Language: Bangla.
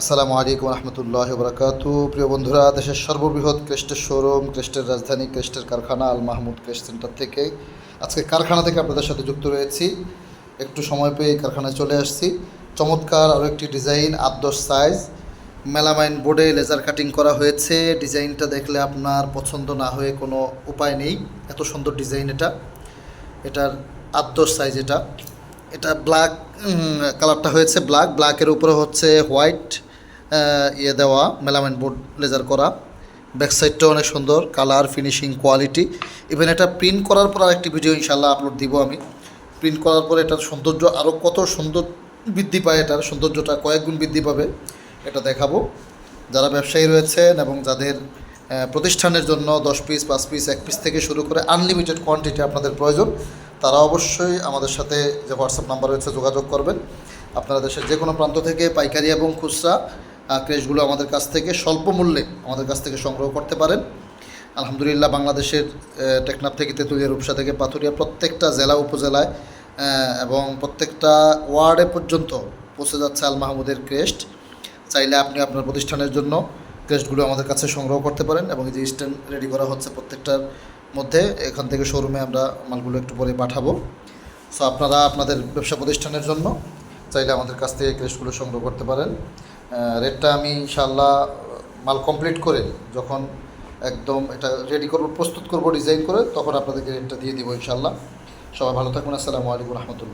আসসালামু আলাইকুম রহমতুল্লাহ বরকাতু। প্রিয় বন্ধুরা, দেশের সর্ববৃহৎ ক্রেস্টের শোরুম ক্রেস্টের রাজধানী ক্রেস্টের কারখানা, আল মাহমুদ ক্রেস্ট সেন্টার থেকে আজকে কারখানা থেকে আপনাদের সাথে যুক্ত রয়েছি। একটু সময় পেয়ে কারখানায় চলে আসছি। চমৎকার আরও একটি ডিজাইন আদর্শ সাইজ। মেলামাইন বোর্ডে লেজার কাটিং করা হয়েছে। ডিজাইনটা দেখলে আপনার পছন্দ না হয়ে কোনো উপায় নেই। এত সুন্দর ডিজাইন এটা। এটার আদর্শ সাইজ এটা। এটা ব্ল্যাক কালারটা হয়েছে ব্ল্যাক। ব্ল্যাকের উপরে হচ্ছে হোয়াইট। ইয়ে দেওয়া, মেলামাইন বোর্ড লেজার করা। ব্যাক সাইডটাও অনেক সুন্দর কালার ফিনিশিং কোয়ালিটি ইভেন এটা প্রিন্ট করার পর আরেকটি ভিডিও ইনশাল্লাহ আপলোড দিব আমি। প্রিন্ট করার পরে এটার সৌন্দর্য আরও কত সুন্দর বৃদ্ধি পায় এটার, সৌন্দর্যটা কয়েক গুণ বৃদ্ধি পাবে। এটা দেখাবো। যারা ব্যবসায়ী রয়েছেন এবং যাদের প্রতিষ্ঠানের জন্য দশ পিস পাঁচ পিস এক পিস থেকে শুরু করে আনলিমিটেড কোয়ান্টিটি আপনাদের প্রয়োজন, তারা অবশ্যই আমাদের সাথে যে হোয়াটসঅ্যাপ নাম্বার রয়েছে যোগাযোগ করবেন। আপনারা দেশের যে কোনো প্রান্ত থেকে পাইকারি এবং খুচরা ক্রেশগুলো আমাদের কাছ থেকে স্বল্প মূল্যে আমাদের কাছ থেকে সংগ্রহ করতে পারেন। আলহামদুলিল্লাহ বাংলাদেশের আহ, টেকনাফ থেকে তেঁতুলিয়া রূপসা থেকে পাথুরিয়া প্রত্যেকটা জেলা উপজেলায় এবং প্রত্যেকটা ওয়ার্ডে পর্যন্ত পৌঁছে যাচ্ছে আল মাহমুদের ক্রেস্ট। চাইলে আপনি আপনার প্রতিষ্ঠানের জন্য ক্রেস্টগুলো আমাদের কাছে সংগ্রহ করতে পারেন এবং যে স্ট্যান্ড রেডি করা হচ্ছে প্রত্যেকটার মধ্যে এখান থেকে শোরুমে আমরা মালগুলো একটু পরে পাঠাবো। সো আপনারা আপনাদের ব্যবসা প্রতিষ্ঠানের জন্য চাইলে আমাদের কাছ থেকে ক্রেস্টগুলো সংগ্রহ করতে পারেন। রেটটা আমি ইনশাল্লাহ মাল কমপ্লিট করে যখন একদম এটা রেডি করব, প্রস্তুত করব ডিজাইন করে, তখন আপনাদেরকে রেটটা দিয়ে দিব ইনশাল্লাহ সবাই ভালো থাকুন আসসালামু আলাইকুম রহমতুল্লাহ।